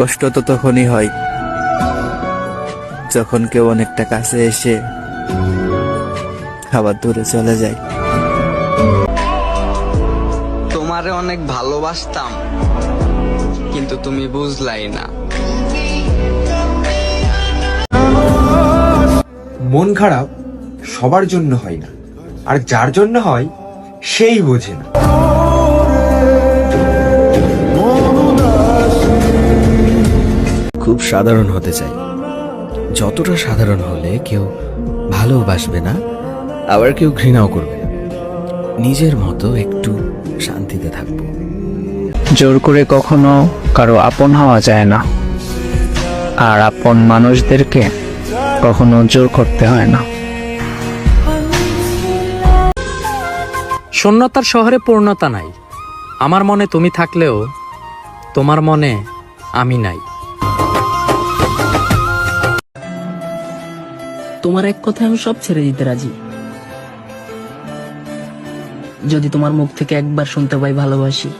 কষ্ট তো তখনই হয় যখন কেউ অনেকটা কাছে এসে খাবার দূরে চলে যায়। তোমারে অনেক ভালোবাসতাম কিন্তু তুমি বুঝলাই না। মন খারাপ সবার জন্য হয় না আর যার জন্য হয় সেই বোঝে না। সাধারণ হতে চাই। যতটা সাধারণ হলে কেউ ভালোবাসবে না আবার কেউ ঘৃণাও করবে না। নিজের মতো একটু শান্তিতে থাকব। জোর করে কখনো কারও আপন হওয়া যায় না। আর আপন মানুষদেরকে কখনো জোর করতে হয় না। শূন্যতার শহরে পূর্ণতা নাই। আমার মনে তুমি থাকলেও তোমার মনে আমি নাই। তোমার এক কথায় আমি সব ছেড়ে দিতে রাজি। যদি তোমার মুখ থেকে একবার শুনতে পাই ভালোবাসি।